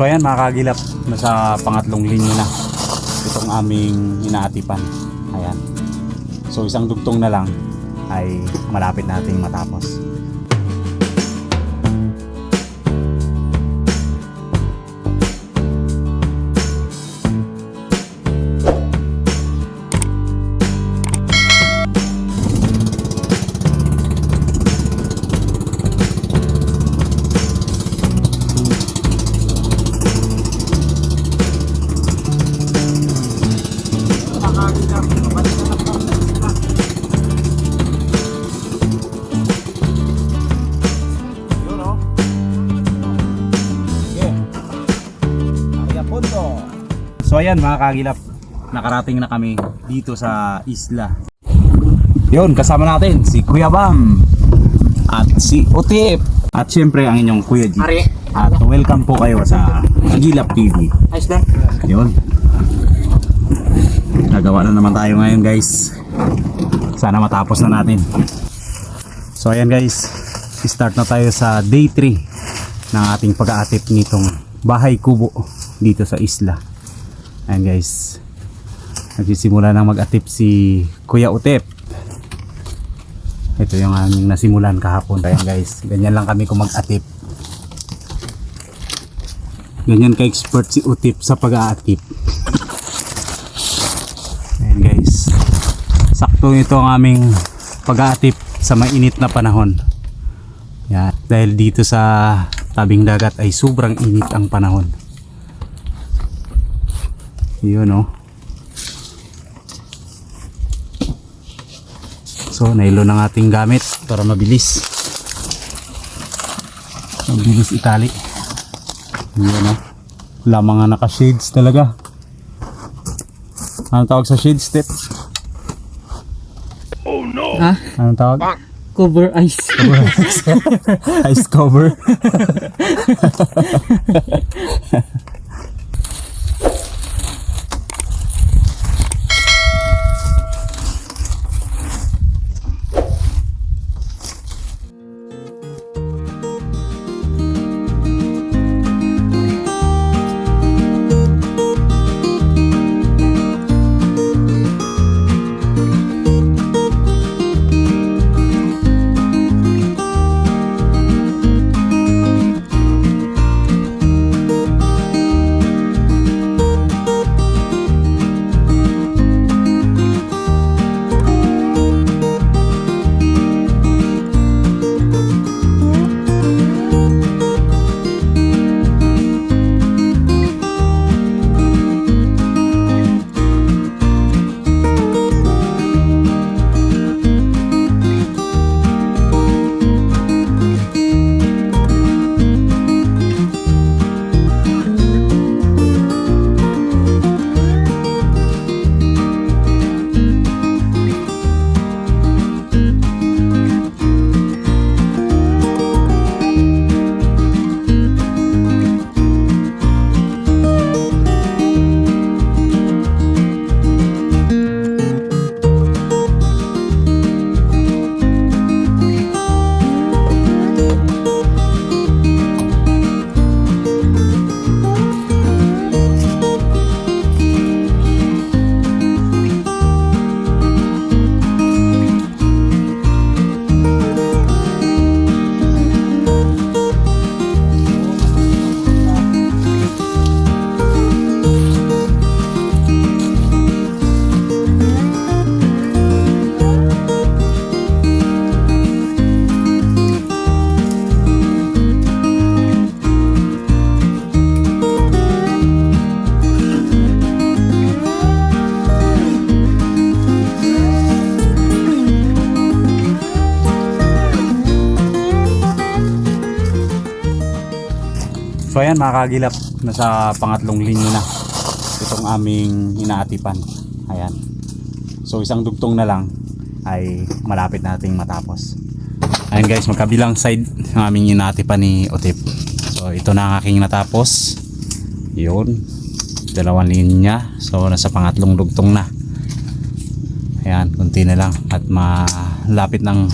So ayan mga kagilap, nasa pangatlong linya na itong aming inaatipan. Ayan. So isang dugtong na lang ay malapit nating matapos. Ayan mga kagilap, nakarating na kami dito sa isla. Yun, kasama natin si Kuya Bam at si Utip at syempre ang inyong Kuya G. At welcome po kayo sa Agilap TV. Ayos lang. Yun. Nagawa na naman tayo ngayon guys. Sana matapos na natin. So ayan guys, start na tayo sa day 3 ng ating pag-aatip nitong bahay kubo dito sa isla. Ayan guys. Nagsisimula ng mag-atip si Kuya Utep. Ito yung aming nasimulan kahapon. Ayan guys, ganyan lang kami kung mag-atip. Ganyan ka-expert si Utip sa pag-aatip. Ayan guys. Sakto ito ang aming pag-aatip sa mainit na panahon. Yan. Dahil dito sa tabing dagat ay sobrang init ang panahon. Yun oh. So, nailo ng ating gamit para mabilis. Mabilis itali. Yun oh. Wala mga naka-shades talaga. Anong tawag sa shade step? Ha? Anong tawag? Cover ice. Ice cover. So ayan mga kagilap, nasa pangatlong linya na itong aming inaatipan. Ayan. So isang dugtong na lang ay malapit nating matapos. Ayan guys, magkabilang side ng aming inaatipan ni Otip. So ito na ang aking natapos. Yun. Dalawang linya. So nasa pangatlong dugtong na. Ayan, kunti na lang at malapit ng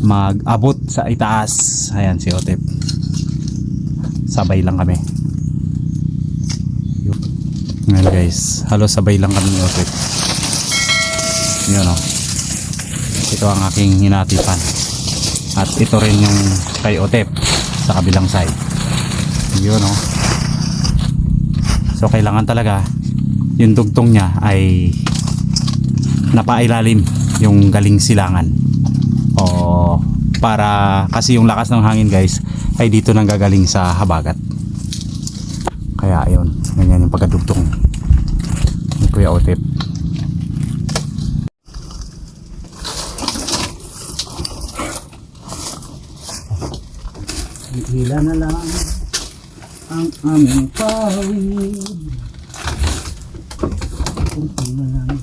mag-abot sa itaas. Ayan si Otip sabay lang kami Ngayon guys, halos sabay lang kami ni Otep. Yun o. Ito ang aking hinatipan. At ito rin yung kay Otep sa kabilang side. Yun o. So kailangan talaga yung dugtong niya ay napailalim yung galing silangan. O para kasi yung lakas ng hangin guys ay dito nang gagaling sa habagat. Kaya ayun, ganyan yung pagkadugtong ni Kuya Otep. Hila na lang ang aming pawid. Kunti na lang.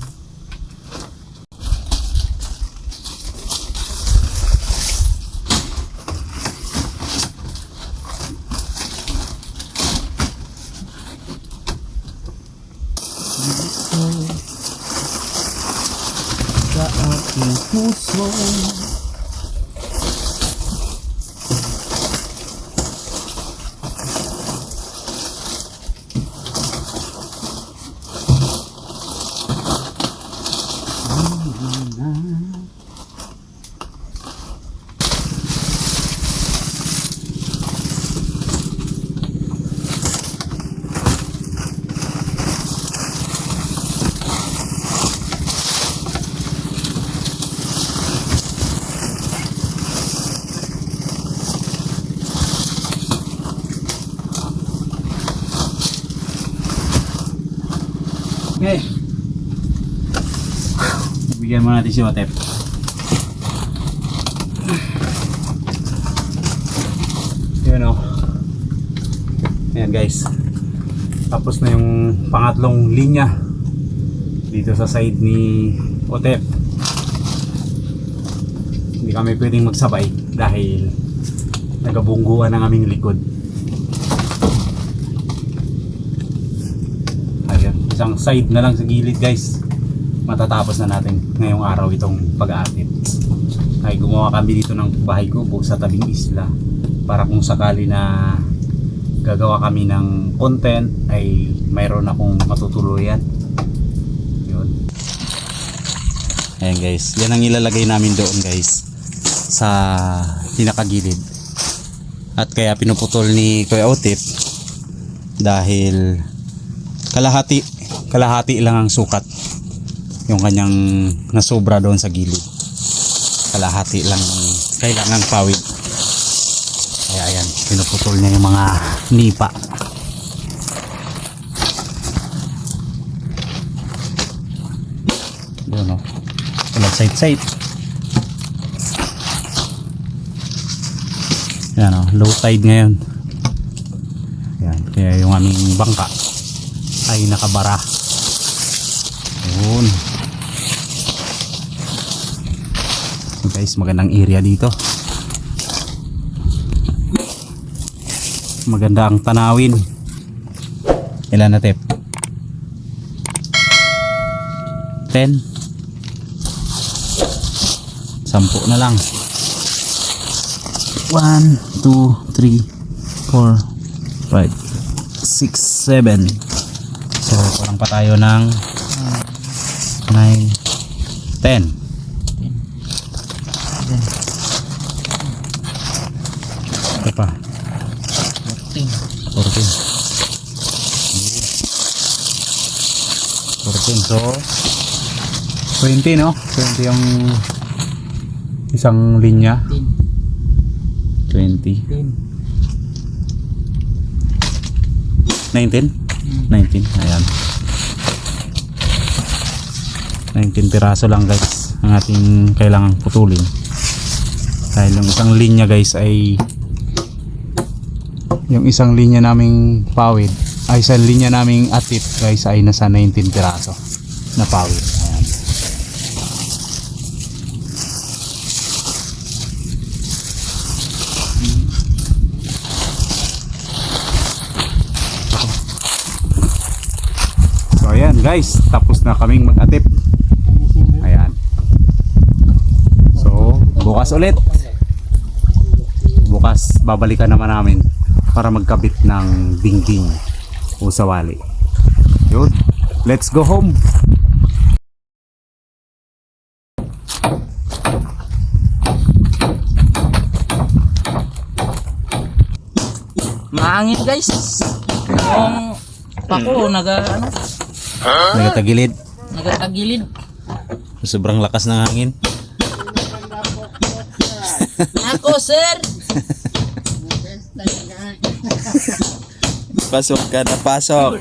sa aking puso. Mo natin si Otep. Yun o. Ayan guys. Tapos na yung pangatlong linya dito sa side ni Otep. Hindi kami pwedeng magsabay dahil nagabungguan ang aming likod. Ayun, isang side na lang sa gilid guys. Matatapos na natin ngayong araw itong pag-aatid. Ay gumawa kami dito ng bahay kubo sa tabing isla para kung sakali na gagawa kami ng content ay mayroon akong matutuluyan. Yun. Ayan guys, yan ang ilalagay namin doon guys sa pinakagilid. At kaya pinuputol ni Kuya Otip dahil kalahati kalahati lang ang sukat yung kanyang nasobra doon sa gilid. Kalahati lang ang kailangang pawid. Kaya ayan pinuputol niya yung mga nipa. Yun o walang side side yan o low tide ngayon. Yan kaya yung aming bangka ay nakabara. Yun guys magandang area dito. Maganda ang tanawin. Ilan na tip 10 sampu na lang. 1 2 3 4 5 6 7 So, parang pa tayo ng 9, 10. Ito pa. 14. 14. So, 20 no? 20 yung isang linya. 20. 19? 19 ayan 19 piraso lang guys ang ating kailangang putulin dahil yung isang linya guys ay yung isang linya naming pawid ay isang linya naming atip guys ay nasa 19 piraso na pawid ayan So ayan guys, tapos na kaming mag-atip. Ayan. So, bukas ulit. Bukas babalikan naman namin para magkabit ng dingding o sawali. Yun. Let's go home. Maangin guys. Yung pako naga ano, Nagatagilid. nagatagilid. Sobrang lakas ng hangin. Ako sir. Pasok ka na, pasok.